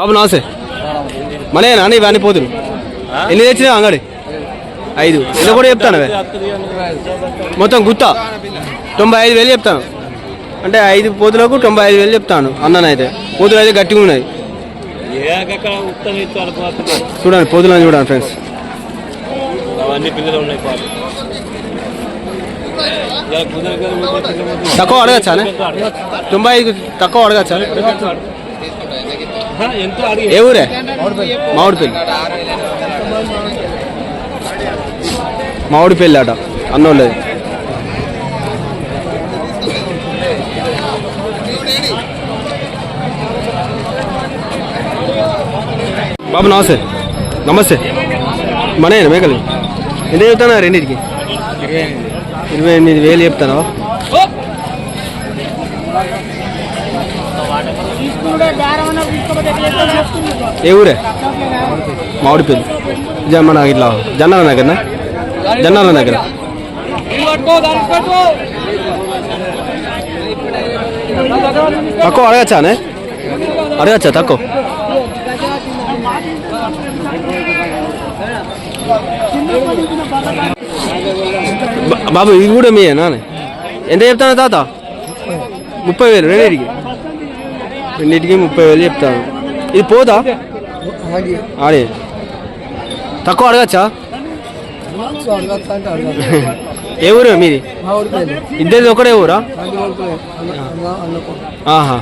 బాబు నమస్తే. మనేనా నాన్న ఇవన్నీ పోతులు ఎన్ని తెచ్చినా అంగడి? ఐదు. ఇలా కూడా చెప్తాను అవే మొత్తం గుత్త? తొంభై ఐదు వేలు చెప్తాను. అంటే ఐదు పోతులకు తొంభై ఐదు వేలు చెప్తాను అన్ననైతే. పోతులు అయితే గట్టిగా ఉన్నాయి. చూడండి పోతులను చూడండి ఫ్రెండ్స్. తక్కువ అడగచ్చా తొంభై ఐదు తక్కువ అడగచ్చా ఏ ఊరే మామిడిపల్లి మామిడిపల్లి అట అన్నోళ్ళది బాబు నమస్తే నమస్తే మనేనా మేకలు ఎంత చెప్తానా రెండింటికి ఇరవై ఎనిమిది వేలు చెప్తానా ఏ ఊరే? మామిడిపల్లి. జ- మన ఇట్లా జన్నాల నగర్నా జన్నాల నగర్. తక్కువ అడగచ్చానే? అడగచ్చా తక్కువ? బాబు ఇది కూడా మీయేనా? ఎంత చెప్తాను తాత? ముప్పై వేలు రెండింటికి రెండింటికి ముప్పై వేలు చెప్తాను. ఇది పోదా? ఆడే. తక్కువ అడగచ్చా? ఏ ఊరు మీది? ఇద్దరిది ఒకటే ఊరా? ఆహా.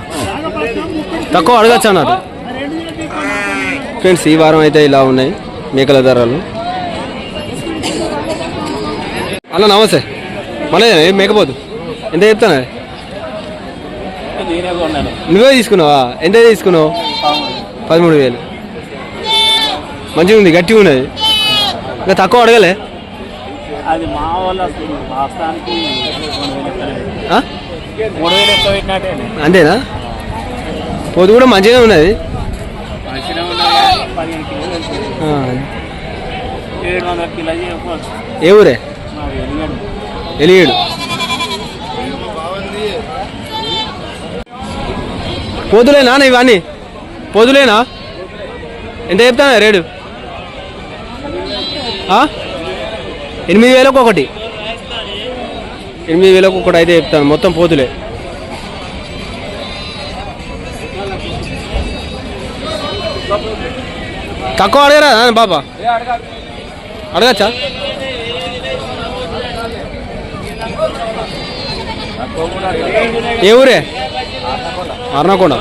తక్కువ అడగచ్చా అన్నారు ఫ్రెండ్స్ ఈ వారం అయితే ఇలా ఉన్నాయి మేకల ధరలు. అన్న నమస్తే. మళ్ళీ మేకపోదు ఎంత చెప్తాను నువ్వే తీసుకున్నావా? ఎంత తీసుకున్నావు? పదమూడు వేలు. మంచిగా ఉంది గట్టిగా ఉన్నది ఇంకా తక్కువ అడగలే? అది మా వాళ్ళ అంతేనా? పోతు కూడా మంచిగా ఉన్నది. మంచిగా ఉన్నాయి పదిహేను కిలోలు వెళ్తుంది ఆ, ఏడు వందల కిలో చెప్పవచ్చు ఏ ఊరే మరి ఎనిమిది ఎలిగేడు పొదులేనా అన్న ఇవన్నీ పొదులేనా? ఎంత చెప్తానా రేడు ఎనిమిది వేలకు ఒకటి. ఎనిమిది వేలకు ఒకటి అయితే చెప్తాను మొత్తం పోతులే తక్కువ అడగరా బాబా అడగచ్చా? ఏ ఊరే? అర్నకొండ.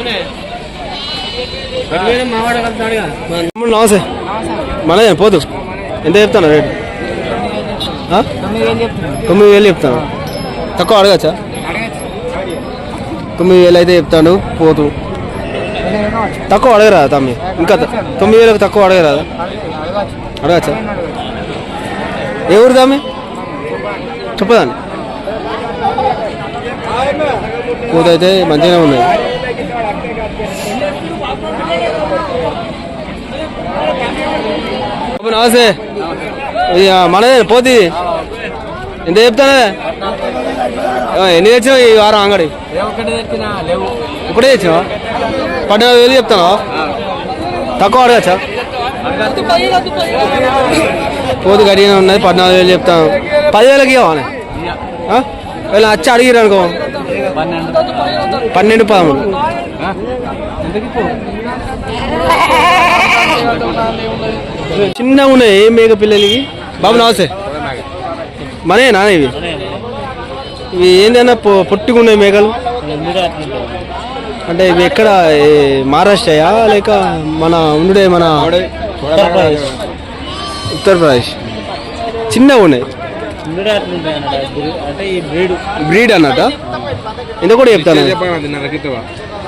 నమస్తే. మన పోతు. ఎంత చెప్తాను రేటు? తొమ్మిది వేలు చెప్తాను. తక్కువ అడగచ్చా? తొమ్మిది వేలు అయితే చెప్తాను పోతు. తక్కువ అడగరా తమ్మి? ఇంకా తొమ్మిది వేలకు తక్కువ అడగరా అడగచ్చా? ఏ ఊరు తమ్మి? చెప్పదాన్ని పూత అయితే మంచిగానే ఉన్నాయి. నమస్తే. మనదే పోతి. ఎంత చెప్తానే? ఎన్ని తెచ్చినావు ఈ వారం అంగడి? ఇప్పుడే తెచ్చినావా? పద్నాలుగు వేలు చెప్తాను తక్కువ అడగచ్చా? పోతు గడిగానే ఉన్నది పద్నాలుగు వేలు చెప్తాను. పదివేలకి ఇవ్వాలి వీళ్ళు వచ్చి అడిగిరనుకో పన్నెండు. పదమూడు చిన్నగా ఉన్నాయి ఏం మేక పిల్లలకి? బాబు నమస్తే. మనేనా ఇవి? ఇవి ఏందన్నా పొట్టుగా ఉన్నాయి మేకలు? అంటే ఇవి ఎక్కడ మహారాష్ట్రయా లేక మన ఉండే మన ఉత్తరప్రదేశ్? ఉత్తరప్రదేశ్. చిన్నగా ఉన్నాయి బ్రీడ్. బ్రీడ్ అన్నట ఎంత కూడా చెప్తాను.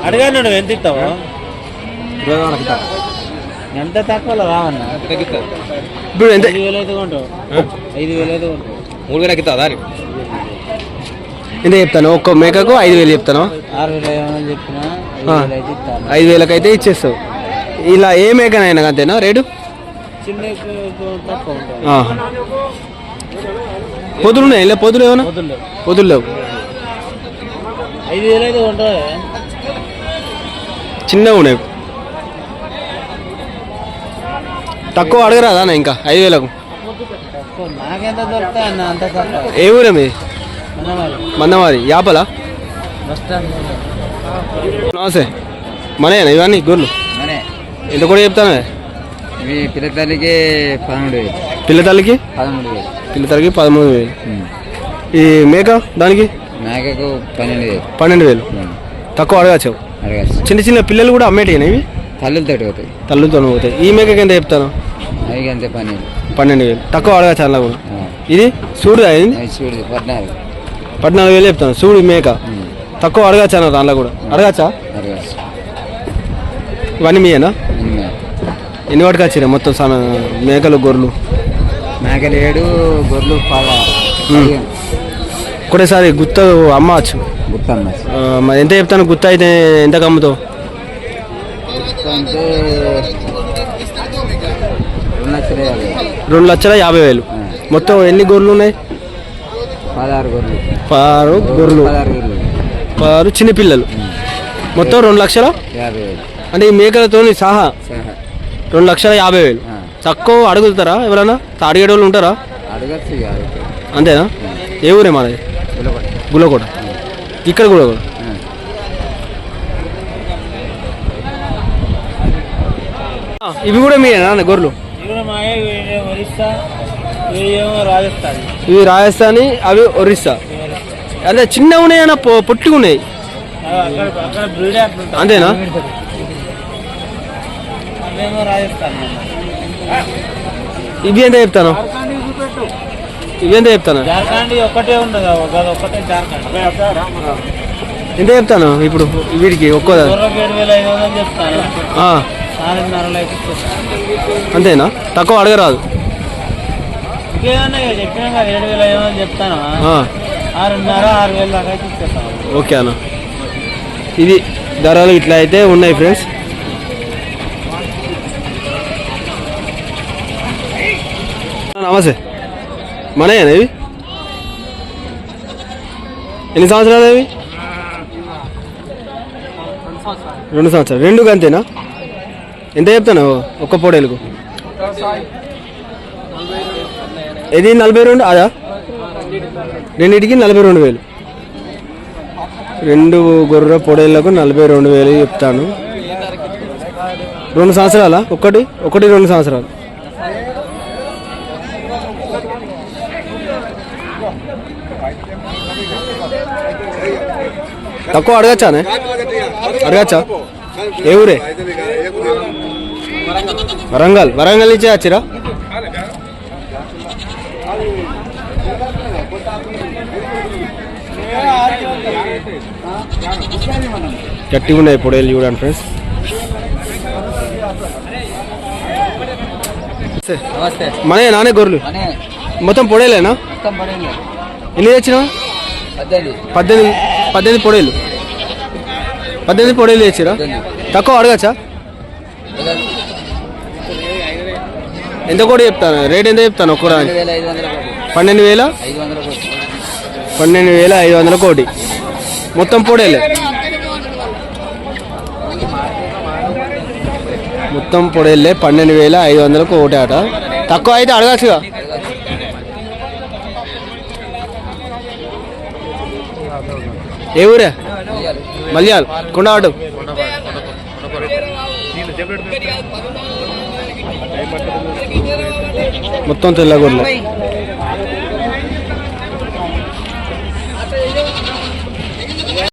అడగాను ఎంత ఇస్తావా? ఎంత తక్కువలో రావన్నా? ఇప్పుడు ఎంత? ఐదు వేలు అయితే కొంటావు. ఐదు వేలు అయితే కొంటావు. మూడు వేలకి ఇస్తా దాని ఎంత చెప్తాను. ఒక్క మేకకు ఐదు వేలు చెప్తాను. ఆరు వేలు ఏమైనా చెప్పినా ఐదు. వేలు వేలకు అయితే ఇచ్చేస్తావు. ఇలా ఏ మేకనైనా అంతేనా రేటు? చిన్న తక్కువ. పొదులు ఉన్నాయి ఇలా పొదులు ఏమన్నా పొదులు లేవు. చిన్నగా ఉన్నాయి. తక్కువ అడగరాదా అన్న ఇంకా? ఐదు వేలకు? ఏ ఊరే మీది? మందమారి. యాపలా? నమస్తే. మనయేనా ఇవన్నీ? గొర్రెలు? మనే ఎంత కూడా చెప్తాను ఇవి పదమూడు వేలు పిల్ల తల్లికి? పదమూడు వేలు. పిల్ల తల్లికి పదమూడు వేలు. ఈ మేక దానికి? మేకకు పన్నెండు వేలు. పన్నెండు వేలు. తక్కువ అడగచ్చు అడగచ్చు. చిన్న చిన్న పిల్లలు కూడా అమ్మేటివి ఇవి? తల్లులతో పోతాయి. తల్లుతో పోతాయి. ఈ మేకకి ఎంత చెప్తాను? అంతే పన్నెండు. పన్నెండు వేలు. తక్కువ అడగచ్చు అలా కూడా? ఇది చూడు అయింది చూడు పద్నాలుగు. పద్నాలుగు వేలు చెప్తాను. చూడు మేక. తక్కువ అడగచ్చు అన్న దాంట్లో కూడా? అడగచ్చా? అడగచ్చు. ఇవన్నీ మీయేనా? ఎన్ని వాటికి వచ్చినా మొత్తం మేకలు గొర్రెలు? మేకలు ఏడు గొర్రెలు ఒకటేసారి గుత్త అమ్మవచ్చు. గుత్తమ్మ. ఆ, మరి ఎంత చెప్తాను? గుత్త అయితే ఎంత కమ్ముతావు? అంటే రెండు లక్షలు యాభై. వేలు. మొత్తం ఎన్ని గొర్రెలు ఉన్నాయి? పదహారు గొర్రెలు. పదహారు గొర్రెలు. పదహారు గొర్రెలు. పదహారు చిన్న పిల్లలు. మొత్తం రెండు లక్షల? యాభై వేలు. అంటే ఈ మేకలతో సహా. రెండు లక్షల యాభై వేలు. తక్కువ అడుగుతారా ఎవరైనా? అడిగేట వాళ్ళు ఉంటారా? అడగచ్చు. అంతేనా? ఏ ఊరే మాది. గుల్లకోట ఇక్కడ కూడా ఇవి కూడా మీరేనా గొర్రెలు? ఇవి రాజస్థానీ. అవి ఒరిస్సా. అదే చిన్నగా ఉన్నాయన్న పొ- పొట్టిగా ఉన్నాయి? అంతేనా? ఇవి ఎంత చెప్తాను? ఇవి ఎంత చెప్తాను? ఎంత చెప్తాను ఇప్పుడు వీటికి ఒక్కో అంతేనా? తక్కువ అడగరాదు. ఓకే అన్న. ఇది ధరలు ఇట్లా అయితే ఉన్నాయి ఫ్రెండ్స్ నమస్తే మనయేనా ఇవి? ఎన్ని సంవత్సరాలు అవి? రెండు సంవత్సరాలు. రెండు అంతేనా ఎంత చెప్తాను ఒక్క పొడేలకు? ఇది నలభై రెండు? అదా? రెండింటికి నలభై రెండు వేలు. రెండు గొర్రె పొడేళ్ళకు నలభై రెండు వేలు చెప్తాను. రెండు సంవత్సరాలా? ఒకటి ఒకటి రెండు సంవత్సరాలు. తక్కువ అడగచ్చానే అడగచ్చా? ఏ ఊరే? వరంగల్. వరంగల్ నుంచే వచ్చిరా? గట్టిగా ఉన్నాయి పొడేలు చూడండి ఫ్రెండ్స్. నమస్తే. మనే నానే గొర్రెలు? మొత్తం పొడేలేనా? ఎన్ని తెచ్చినా పద్దెనిమిది. పద్దెనిమిది పద్దెనిమిది పొడేలు. పద్దెనిమిది పొడేలు తెచ్చిరా తక్కువ అడగచ్చా? ఎంత కూడా చెప్తాను రేట్ ఎంత చెప్తాను ఒక్క పన్నెండు వేల? పన్నెండు వేల ఐదు వందల కోటి. మొత్తం పొడేలే. మొత్తం పొడేలే పన్నెండు వేల ఐదు వందల కోటి ఆట. తక్కువ అయితే అడగచ్చుగా. ఏ ఊరే? మల్యాల్. కొండవాడు. మొత్తం తెల్లగొర్రెలు